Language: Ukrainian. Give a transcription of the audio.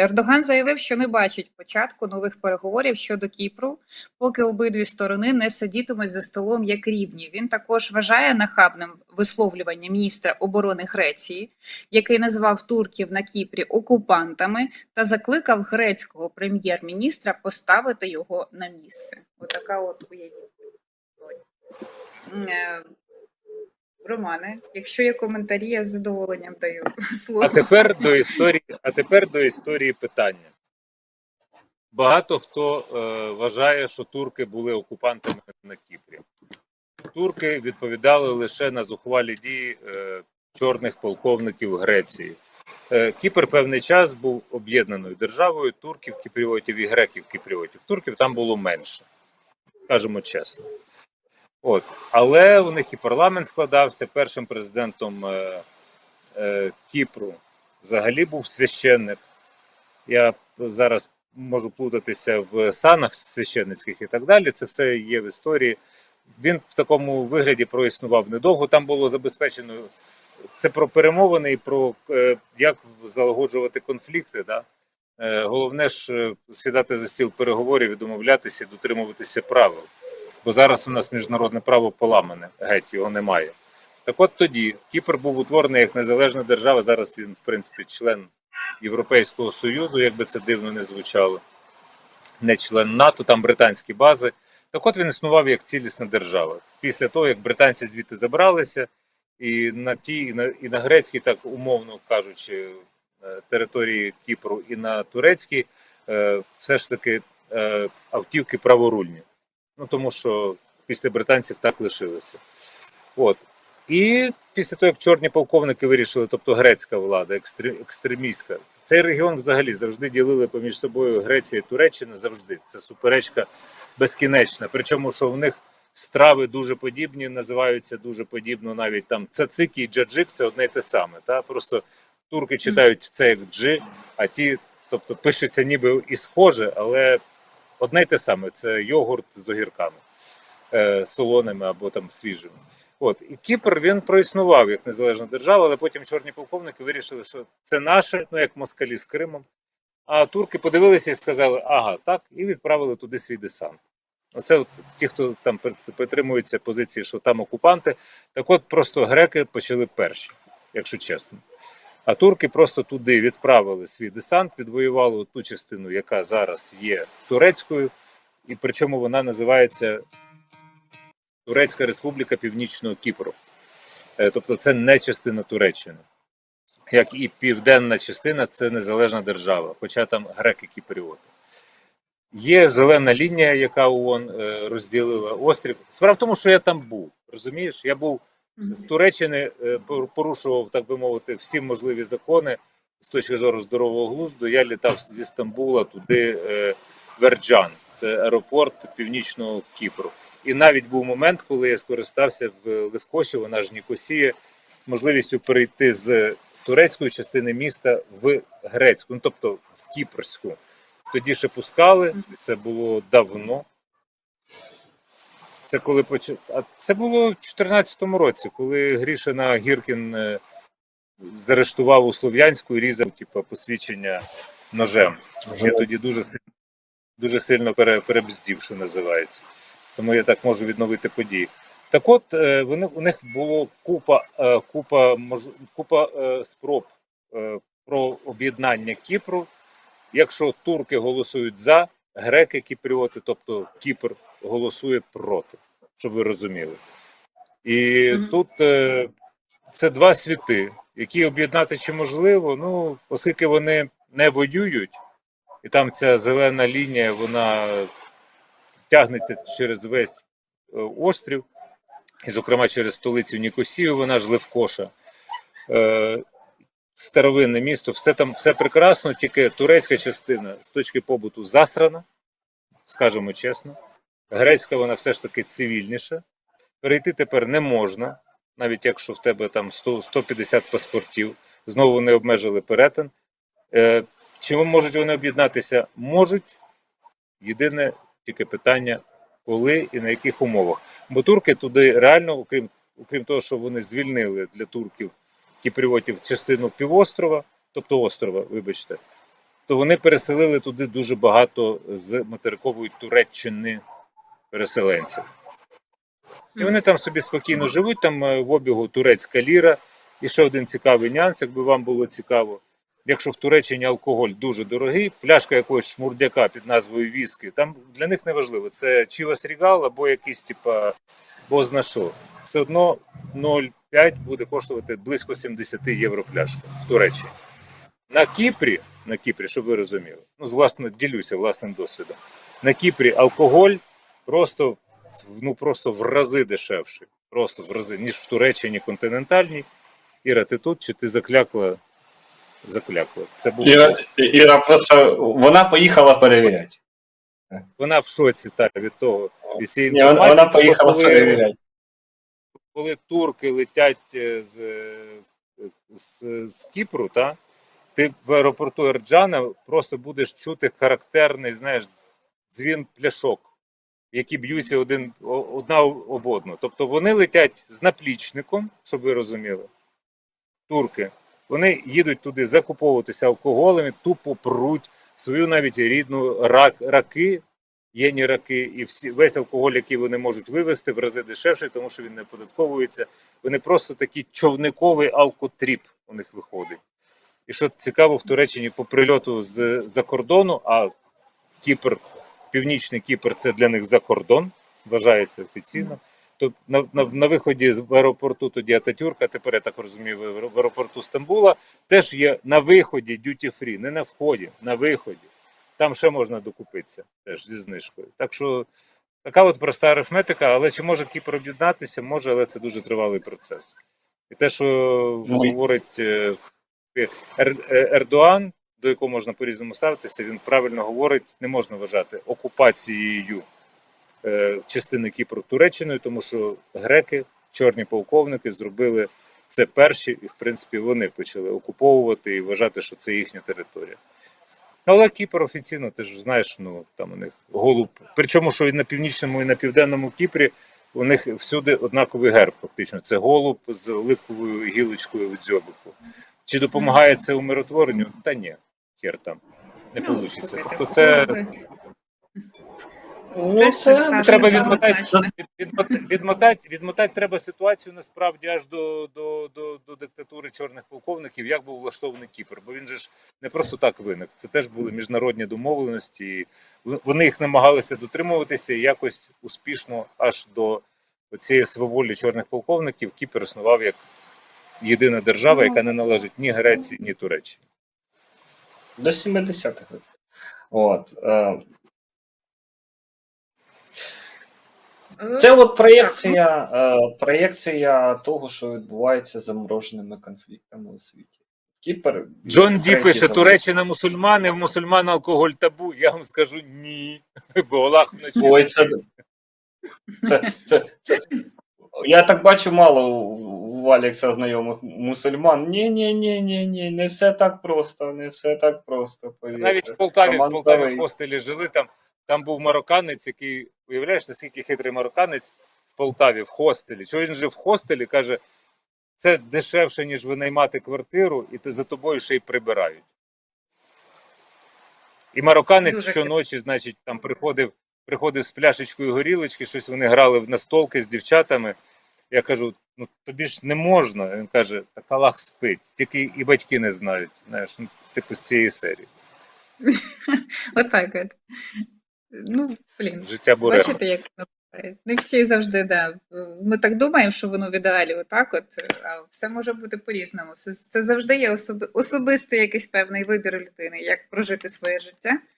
Ердоган заявив, що не бачить початку нових переговорів щодо Кіпру, поки обидві сторони не сидітимуть за столом як рівні. Він також вважає нахабним висловлювання міністра оборони Греції, який назвав турків на Кіпрі окупантами, та закликав грецького прем'єр-міністра поставити його на місце. Отака от уявіть. Романе, якщо є коментарі, я з задоволенням даю слово. А тепер до історії, а тепер до історії питання. Багато хто е, вважає, що турки були окупантами на Кіпрі. Турки відповідали лише на зухвалі дії е, чорних полковників Греції. Е, Кіпр певний час був об'єднаною державою турків, кіпріотів і греків кіпріотів. Турків там було менше, кажемо чесно. От. Але у них і парламент складався першим президентом е, е, Кіпру взагалі був священник. Я зараз можу плутатися в санах священницьких і так далі. Це все є в історії. Він в такому вигляді проіснував недовго. Там було забезпечено це про перемовини і про е, як залагоджувати конфлікти. Да? Е, головне ж е, сідати за стіл переговорів і домовлятися, і дотримуватися правил. Бо зараз у нас міжнародне право поламане, геть його немає. Так от тоді Кіпр був утворений як незалежна держава. Зараз він, в принципі, член Європейського Союзу, як би це дивно не звучало, не член НАТО, там британські бази. Так от він існував як цілісна держава. Після того, як британці звідти забралися, і на тій, і на, і на грецькій, так умовно кажучи, е, території Кіпру, і на турецькій, е, все ж таки е, автівки праворульні. Ну тому що після британців так лишилося. От. І після того, як чорні полковники вирішили, тобто грецька влада, екстремістська, цей регіон взагалі завжди ділили поміж собою Греція і Туреччина завжди. Це суперечка безкінечна. Причому, що в них страви дуже подібні, називаються дуже подібно навіть там цацики і джаджик це одне й те саме. Та? Просто турки читають це як джи, а ті, тобто пишеться ніби і схоже, але одне й те саме це йогурт з огірками е, солоними або там свіжими. От і Кіпр він проіснував як незалежна держава, але потім чорні полковники вирішили, що це наше, ну як москалі з Кримом. А турки подивилися і сказали, ага, так, і відправили туди свій десант. Оце от ті, хто там притримується позиції, що там окупанти, так от просто греки почали перші, якщо чесно. А турки просто туди відправили свій десант, відвоювали ту частину, яка зараз є турецькою, і причому вона називається Турецька Республіка Північного Кіпру. Е, Тобто це не частина Туреччини. Як і південна частина це незалежна держава, хоча там греки кіпріоти. Є зелена лінія, яка ООН е, розділила острів. Справа в тому, що я там був. Розумієш, я був з Туреччини, е, порушував, так би мовити, всі можливі закони з точки зору здорового глузду. Я літав зі Стамбула туди е, в Ерджан, це аеропорт північного Кіпру. І навіть був момент, коли я скористався в Левкоші, вона ж Нікосія, можливістю перейти з турецької частини міста в грецьку, ну тобто в кіпрську. Тоді ще пускали, це було давно. Це коли поч... А це було в 2014 році, коли Грішина Гіркін е, заарештував у Слов'янську і різав типу, посвідчення ножем. Я тоді дуже сильно, дуже сильно пере, перебздів, що називається. Тому я так можу відновити події. Так от, е, вони, у них було купа, е, купа, мож, купа спроб про об'єднання Кіпру. Якщо турки голосують за, греки кіпріоти, тобто Кіпр голосує проти, щоб ви розуміли. І Мгм. тут е, це два світи, які об'єднати чи можливо, ну, оскільки вони не воюють, і там ця зелена лінія, вона тягнеться через весь е, острів, і, зокрема, через столицю Нікосію, вона ж Левкоша. Е, старовинне місто, все там все прекрасно, тільки турецька частина з точки побуту засрана, скажемо чесно. Грецька вона все ж таки цивільніша. Перейти тепер не можна, навіть якщо в тебе там 100, 150 паспортів, знову вони обмежили перетин. Е, чи можуть вони об'єднатися? Можуть. Єдине тільки питання, коли і на яких умовах. Бо турки туди реально, окрім, окрім того, що вони звільнили для турків кіпріотів частину півострова, тобто острова, вибачте, то вони переселили туди дуже багато з материкової Туреччини переселенців. І вони там собі спокійно живуть, там е, в обігу турецька ліра. І ще один цікавий нюанс, якби вам було цікаво. Якщо в Туреччині алкоголь дуже дорогий, пляшка якогось шмурдяка під назвою віскі, там для них не важливо, це Чівас Рігал або якийсь, типа, бозна що. Все одно 0,5 буде коштувати близько 70 євро пляшка в Туреччині. На Кіпрі, на Кіпрі, щоб ви розуміли, ну, з власно ділюся власним досвідом. На Кіпрі алкоголь просто, ну, просто в рази дешевший. Просто в рази, ніж в Туреччині континентальній. Іра, ти тут чи ти заклякла? Заклякла. Це був Іра. Іра просто вона поїхала перевіряти. Вона в шоці так, від того, від цієї Ні, вона, вона поїхала коли, перевіряти. Коли турки летять е, з, е, з, з Кіпру, та, ти в аеропорту Ерджана просто будеш чути характерний, знаєш, дзвін пляшок, які б'ються один, одна об одну. Тобто вони летять з наплічником, щоб ви розуміли, турки. Вони їдуть туди закуповуватися алкоголем, і тупо пруть свою навіть рідну рак, раки, єні раки, і всі, весь алкоголь, який вони можуть вивезти, в рази дешевший, тому що він не податковується. Вони просто такий човниковий алкотріп у них виходить. І що цікаво, в Туреччині по прильоту з за кордону, а Кіпр, Північний Кіпр це для них за кордон, вважається офіційно. То на, на, на виході з аеропорту тоді Ататюрка, тепер я так розумію, в аеропорту Стамбула, теж є на виході дюті фрі, не на вході, на виході. Там ще можна докупитися теж зі знижкою. Так що така от проста арифметика, але чи може Кіпр об'єднатися? Може, але це дуже тривалий процес. І те, що Ну, говорить е, Ер- е, Ердоан, до якого можна по-різному ставитися, він правильно говорить, не можна вважати окупацією е, частини Кіпру Туреччиною, тому що греки, чорні полковники, зробили це перші, і в принципі вони почали окуповувати і вважати, що це їхня територія. Але Кіпр офіційно, ти ж знаєш, ну там у них голуб. Причому, що і на північному, і на південному Кіпрі у них всюди однаковий герб, фактично. Це голуб з оливковою гілочкою в дзьобику. Чи допомагає це умиротворенню? Та ні, хер там. Не Ну, вийде. слухайте, Тобто це. Ну, Теж це так, треба відмотати, відмотати, відмотати, відмотати треба ситуацію насправді аж до, до, до, до диктатури чорних полковників, як був влаштований Кіпр. Бо він же ж не просто так виник. Це теж були міжнародні домовленості. І вони їх намагалися дотримуватися і якось успішно аж до цієї сваволі чорних полковників Кіпр існував як єдина держава, яка не належить ні Греції, ні Туреччині. до 70-х. От. е, Це от проєкція, е, проєкція того, що відбувається з замороженими конфліктами у світі. Кіпр. Джон Ді пише, Туреччина мусульмани, в мусульман алкоголь табу. Я вам скажу ні. Бо Аллах Ой, це, це, це, це, я так бачу мало у у Алекса знайомих мусульман. Ні, ні, ні, ні, ні, не все так просто, не все так просто. Повірте. Навіть в Полтаві, в Полтаві в хостелі жили. Там, там був марокканець, який, уявляєш, наскільки хитрий марокканець в Полтаві, в хостелі. Чого він жив в хостелі, каже, це дешевше, ніж винаймати квартиру, і ти за тобою ще й прибирають. І марокканець Дуже щоночі, значить, там приходив, приходив з пляшечкою горілочки, щось вони грали в настолки з дівчатами. Я кажу: ну тобі ж не можна. Він каже, так Аллах спить, тільки і батьки не знають. Знаєш, ну, типу з цієї серії. Отак от. Ну, блін. Життя бурено. Бачите, як воно буває. не всі завжди, да. Ми так думаємо, що воно в ідеалі отак, от, а все може бути по-різному. Це завжди є особи, особистий якийсь певний вибір людини, як прожити своє життя.